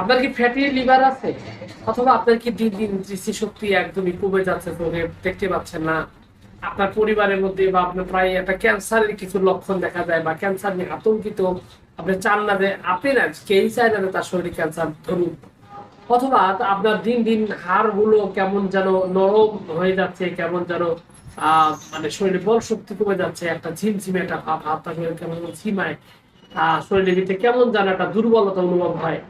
আপনার কি fatty liver আছে? অথবা আপনার কি দিন দিন দৃষ্টিশক্তি একদমই কমে যাচ্ছে চোখে দেখতে পাচ্ছেন না? আপনার পরিবারের মধ্যে বা আপনার প্রায় একটা ক্যান্সারের কিছু লক্ষণ দেখা যায় বা ক্যান্সার নিয়ে আতঙ্কিত, আপনি চান না যে আপনি না কেই চায় না তার শরীরে ক্যান্সার ধরুন অথবা আপনার দিন দিন হাড়গুলো কেমন যেন নরম হয়ে যাচ্ছে, কেমন যেন মানে শরীরে বল শক্তি কমে যাচ্ছে, একটা ঝিমঝিমে একটা ভাব শরীরে কেমন ঝিমায় শরীরের ভিতরে কেমন যেন একটা দুর্বলতা অনুভব হয়।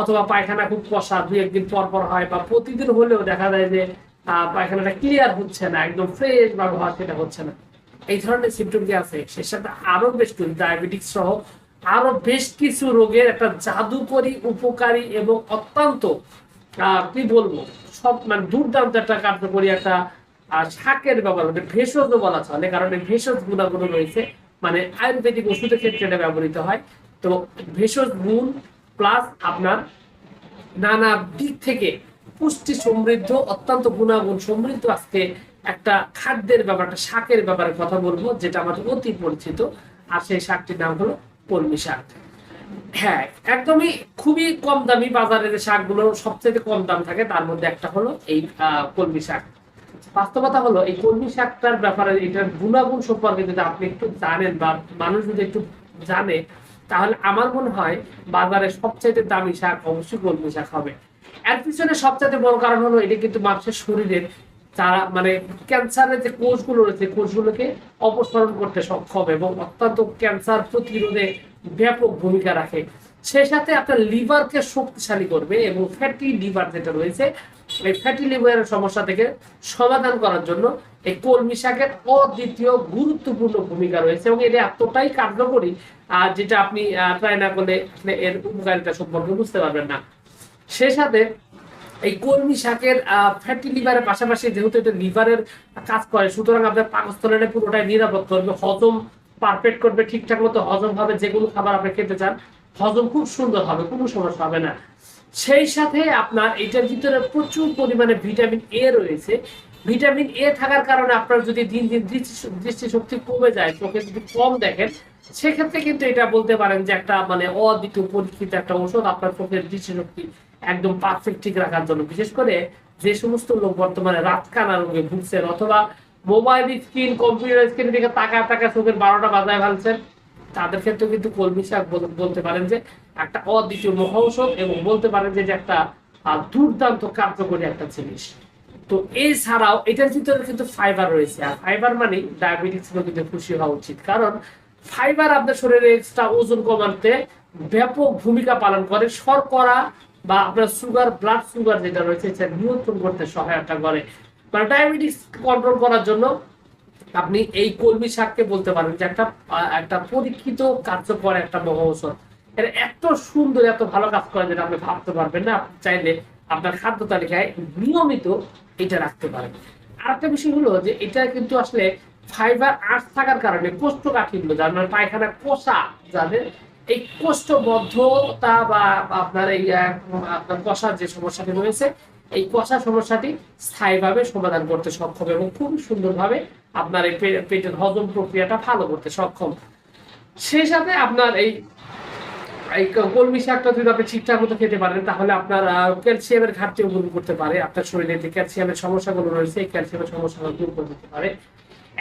অথবা পায়খানা খুব কষা দুই একদিন পর পর হয় বা প্রতিদিন হলেও দেখা যায় যে পায়খানাটা ক্লিয়ার হচ্ছে না, একদম ফ্রেশ বা ঘর সেটা হচ্ছে না। এই ধরনের সিমটম যে আছে? সে সাথে আরও বেশ কিছু ডায়াবেটিস সহ আরও বেশ কিছু রোগের একটা জাদুকরী, উপকারী এবং অত্যন্ত কি বলব, সব মানে দুর্দান্ত একটা কার্যকরী একটা শাকের ব্যবহার মানে ভেষজ বলা চলে কারণ এই ভেষজ গুণাগুণ রয়েছে। মানে আয়ুর্বেদিক ওষুধের ক্ষেত্রে এটা ব্যবহৃত হয়। তো ভেষজ গুণ প্লাস আপনার নানা দিক থেকে পুষ্টি সমৃদ্ধ, অত্যন্ত গুণাগুণ সমৃদ্ধ আজকে একটা খাদ্যের ব্যাপার, একটা শাকের ব্যাপারে কথা বলব, যেটা আমাদের অতি পরিচিত। আর সেই শাকটির নাম হলো কলমি শাক। হ্যাঁ একদমই খুবই কম দামি বাজারে যে শাকগুলো সবচেয়ে কম দাম থাকে, তার মধ্যে একটা হলো এই কলমি শাক। বাস্তবতা হলো, এই কলমি শাকটার ব্যাপারে এটার গুণাগুণ সম্পর্কে যদি আপনি একটু জানেন বা মানুষ যদি একটু জানে তাহলে আমার মনে হয় বাজারে সবচাইতে দামি শাক অবশ্যই কলমি শাক হবে। এর পিছনে সবচাইতে বড় কারণ হলো এটা কিন্তু মানুষের শরীরের তারা মানে ক্যান্সারের যে কোষগুলো রয়েছে কোষগুলোকে অপসারণ করতে সক্ষম এবং অত্যন্ত ক্যান্সার প্রতিরোধে ব্যাপক ভূমিকা রাখে। সেই সাথে আপনার লিভারকে শক্তিশালী করবে এবং ফ্যাটি লিভার যেটা রয়েছে এই ফ্যাটি লিভারের সমস্যা থেকে সমাধান করার জন্য এই কলমি শাকের অদ্বিতীয় গুরুত্বপূর্ণ ভূমিকা রয়েছে এবং এটা এতটাই কার্যকরী আর যেটা আপনি ট্রাই না করলে এর উপকারিতা সম্পর্কে বুঝতে পারবেন না। সেই সাথে এই কলমি শাকের ফ্যাটি লিভারের পাশাপাশি যেহেতু এটা লিভারের কাজ করে, সুতরাং আপনার পাকস্থলীটা পুরোটাই নিরাপদ করবে, হজম পারফেক্ট করবে, ঠিকঠাক মতো হজম হবে যেগুলো খাবার আপনি খেতে চান, হজম খুব সুন্দর হবে, কোনো সমস্যা হবে না। সেই সাথে আপনার এটার ভিতরে প্রচুর পরিমাণে ভিটামিন এ রয়েছে। ভিটামিন এ থাকার কারণে আপনার যদি দিন দিন দৃষ্টি- দৃষ্টিশক্তি কমে যায়, চোখে যদি কম দেখেন, সেক্ষেত্রে কিন্তু এটা বলতে পারেন যে একটা মানে অদ্বিতীয় পরীক্ষিত একটা ওষুধ আপনার চোখের দৃষ্টিশক্তি একদম পারফেক্ট ঠিক রাখার জন্য। বিশেষ করে যে সমস্ত লোক বর্তমানে রাত কানা রোগে ভুগছেন অথবা মোবাইল স্ক্রিন কম্পিউটার স্ক্রিন দিকে তাকা তাকা চোখের বারোটা বাজায় ফেলছেন তাদের ক্ষেত্রে কিন্তু কলমি শাক বলতে পারেন যে একটা অদ্বিতীয় মহৌষধ এবং বলতে পারেন যে একটা দুর্দান্ত কার্যকরী একটা জিনিস। তো এছাড়াও এটার ভিতরে কিন্তু ফাইবার রয়েছে। আর ফাইবার মানে ডায়াবেটিস রোগীদের খুশি হওয়া উচিত। কারণ ফাইবার আপনার শরীরে এক্সট্রা ওজন কমাতে ব্যাপক ভূমিকা পালন করে। শর্করা বা আপনার সুগার ব্লাড সুগার যেটা রয়েছে, সেটা নিয়ন্ত্রণ করতে সহায়তা করে। মানে ডায়াবেটিস কন্ট্রোল করার জন্য আপনি এই কলমি শাককে বলতে পারেন যে একটা একটা পরীক্ষিত কার্যকর একটা মহা ঔষধ। এটা এত সুন্দর, এত ভালো কাজ করে যেটা আপনি ভাবতে পারবেন না। আপনি চাইলে আপনার খাদ্য তালিকায় নিয়মিত এটা রাখতে পারেন। আর একটা বিষয় হলো যে এটা কিন্তু আসলে ফাইবার আর্টস থাকার কারণে কোষ্ঠকাঠিন্য, যার মানে পায়খানা কষা, যাদের এই কোষ্ঠবদ্ধতা বা আপনার এই আপনার কষার যে সমস্যাটি রয়েছে, এই কষা সমস্যাটি স্থায়ীভাবে সমাধান করতে সক্ষম এবং খুব সুন্দরভাবে আপনার এই পেটের হজম প্রক্রিয়াটা ভালো করতে সক্ষম। সেই সাথে আপনার এই এই কলমি শাকটা যদি আপনি ঠিকঠাক মতো খেতে পারেন, তাহলে আপনার ক্যালসিয়ামের ঘাটতিও দূর করতে পারে। আপনার শরীরে যে ক্যালসিয়ামের সমস্যাগুলো রয়েছে, এই ক্যালসিয়ামের সমস্যাগুলো দূর করে দিতে পারে।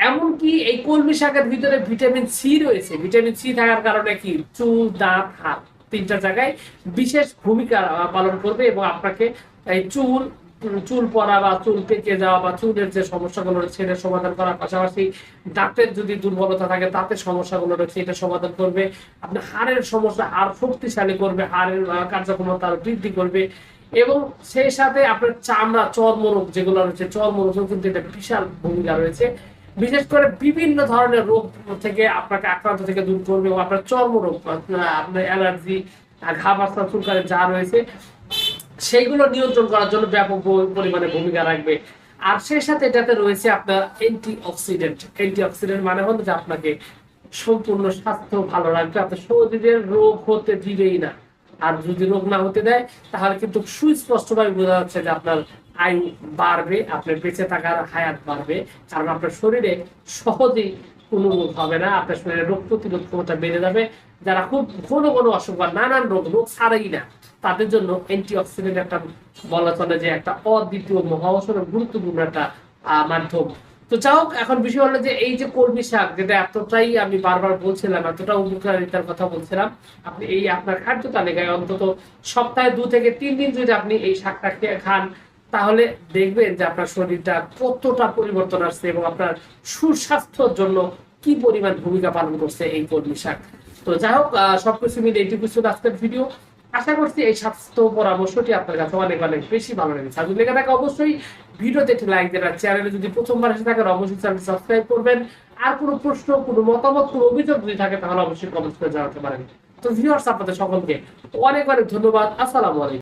এমনকি এই কলমি শাকের ভিতরে ভিটামিন সি রয়েছে। ভিটামিন সি থাকার কারণে কি? চুল, দাঁত, হাত তিনটা জায়গায় বিশেষ ভূমিকা পালন করবে এবং আপনাকে এই চুল চুল পড়া বা চুল পেকে যাওয়া বা চুলের যে সমস্যাগুলো রয়েছে, সেটা সমাধান করার পাশাপাশি দাঁতের যদি দুর্বলতা থাকে দাঁতের সমস্যাগুলো রয়েছে এটা সমাধান করবে। আপনার হাড়ের সমস্যা আর শক্তিশালী করবে, হাড়ের কার্যক্ষমতা বৃদ্ধি করবে। এবং সেই সাথে আপনার চামড়া, চর্মরোগ যেগুলো রয়েছে, চর্মরোগেও কিন্তু এটা বিশাল ভূমিকা রয়েছে। বিশেষ করে বিভিন্ন ধরনের রোগ থেকে আপনাকে আক্রান্ত থেকে দূর করবে এবং আপনার চর্মরোগ, আপনার আপনার অ্যালার্জি ঘা বাস্তা চুলকারে যা রয়েছে সেইগুলো নিয়ন্ত্রণ করার জন্য ব্যাপক পরিমাণে ভূমিকা রাখবে। আর সেই সাথে এটাতে রয়েছে আপনার অ্যান্টি অক্সিডেন্ট অ্যান্টি অক্সিডেন্ট মানে হলো যে আপনাকে সম্পূর্ণ স্বাস্থ্য ভালো রাখবে। আপনার শরীরের রোগ হতে দিবেই না। আর যদি রোগ না হতে দেয়, তাহলে কিন্তু সুস্পষ্টভাবে বোঝা যাচ্ছে যে আপনার আয়ু বাড়বে, আপনার বেঁচে থাকার হায়াত বাড়বে। কারণ আপনার শরীরে সহজেই কোনো রোগ হবে না। আপনার শরীরে রোগ প্রতিরোধ ক্ষমতা বেড়ে যাবে। যারা খুব ঘন ঘন অসুখ বা নানান রোগ রোগ ছাড়াই না। তাদের জন্য অ্যান্টি অক্সিডেন্ট একটা বলা চলে যে একটা অদ্বিতীয় মহাবসর গুরুত্বপূর্ণ একটা মাধ্যম। তো যাই হোক, এখন বিষয় হলো যে এই যে কলমি শাক, যেটা এতটাই আমি বারবার বলছিলাম এতটা উপকারিতার কথা বলছিলাম, আপনি এই আপনার খাদ্য তালিকায় অন্তত সপ্তাহে দু থেকে তিন দিন যদি আপনি এই শাকটা খেয়ে খান, তাহলে দেখবেন যে আপনার শরীরটা কতটা পরিবর্তন আসছে এবং আপনার সুস্বাস্থ্যের জন্য কি পরিমাণ ভূমিকা পালন করছে এই কলমি শাক। তো যাই হোক সবকিছু মিলে এইটুকু ছিল আজকের ভিডিও। আশা করছি এই স্বাস্থ্য পরামর্শটি আপনার কাছে অনেক অনেক বেশি ভালো লেগেছে। যদি লেগে থাকে, অবশ্যই ভিডিওতে একটি লাইক দেবেন চ্যানেলে যদি প্রথমবার এসে থাকেন, অবশ্যই চ্যানেল সাবস্ক্রাইব করবেন। আর কোনো প্রশ্ন, কোনো মতামত, কোনো অভিযোগ যদি থাকে, তাহলে অবশ্যই কমেন্ট করে জানাতে পারেন। তো ভিউয়ার্স আপনাদের সকলকে অনেক অনেক ধন্যবাদ। আসসালামু আলাইকুম।